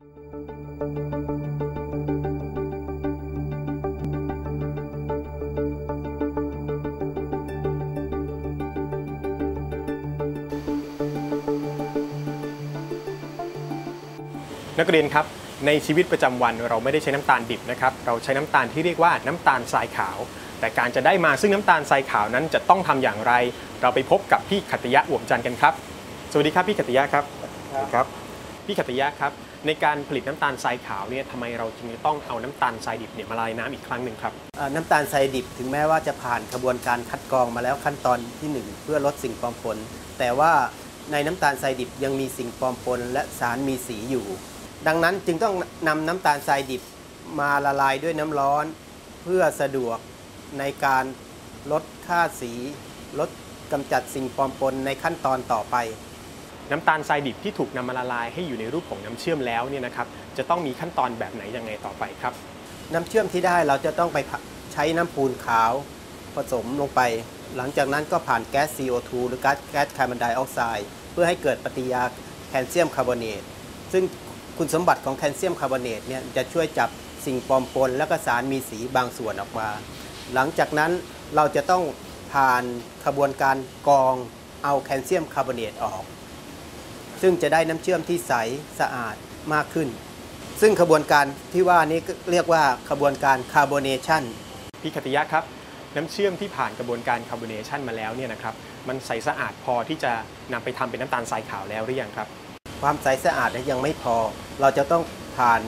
นักเรียนครับในชีวิตประจำวันเราไม่ได้ใช้น้ำตาลดิบนะครับเราใช้น้ำตาลที่เรียกว่าน้ำตาลทรายขาว แต่การจะได้มาซึ่งน้ำตาลทรายขาวนั้นจะต้องทำอย่างไร เราไปพบกับพี่ขัตยะอ่วมจันทร์กันครับ สวัสดีครับพี่ขัตยะครับครับ พี่ขัตตยะครับ ในการผลิตน้ำตาลทรายขาวเนี่ยทำไมเราจึงต้องเอาน้ำตาลทรายดิบเนี่ยมาลายน้ำอีกครั้งหนึ่งครับน้ำตาลทรายดิบถึงแม้ว่าจะผ่านกระบวนการคัดกรองมาแล้วขั้นตอนที่ 1 เพื่อลดสิ่งปลอมปนแต่ว่าในน้ำตาลทรายดิบยังมีสิ่งปลอมปนและสารมีสีอยู่ ดังนั้นจึงต้องนำน้ำตาลทรายดิบมาละลายด้วยน้ำร้อน เพื่อสะดวกในการลดค่าสี ลดกำจัดสิ่งปลอมปนในขั้นตอนต่อไป น้ำตาลทรายดิบที่ถูกนำมาละลายให้อยู่ในรูปของน้ำเชื่อมแล้วเนี่ยนะครับจะต้องมีขั้นตอนแบบไหนยังไงต่อไปครับ น้ำเชื่อมที่ได้เราจะต้องไปใช้น้ำปูนขาวผสมลงไป หลังจากนั้นก็ผ่านแก๊ส CO2 หรือก๊าซแก๊สคาร์บอนไดออกไซด์เพื่อให้เกิดปฏิกิริยาแคลเซียมคาร์บอเนตซึ่งคุณสมบัติของแคลเซียมคาร์บอเนตเนี่ยจะช่วยจับสิ่งปลอมปนและก็สารมีสีบางส่วนออกมา หลังจากนั้นเราจะต้องผ่านขบวนการกรองเอาแคลเซียมคาร์บอเนตออก ซึ่งจะได้น้ำเชื่อมที่ใสสะอาดมากขึ้น ซึ่งขบวนการที่ว่านี้ก็เรียกว่าขบวนการคาร์บอเนชันพี่ขัตติยะครับ น้ำเชื่อมที่ผ่านกระบวนการคาร์บอเนชันมาแล้วเนี่ยนะครับมันใสสะอาดพอที่จะนำไปทำเป็นน้ำตาลทรายขาวแล้วหรือยังครับ ความใสสะอาดเนี่ยยังไม่พอ เราจะต้องผ่าน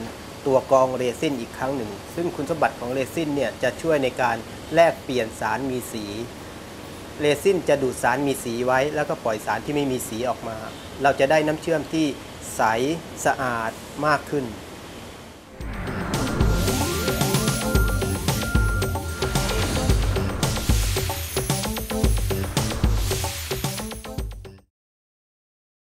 ตัวกรองเรซินอีกครั้งหนึ่ง ซึ่งคุณสมบัติของเรซินเนี่ยจะช่วยในการแลกเปลี่ยนสารมีสี เรซินจะดูดสารมีสีไว้ แล้วก็ปล่อยสารที่ไม่มีสีออกมา เราจะได้น้ำเชื่อมที่ใสสะอาดมากขึ้น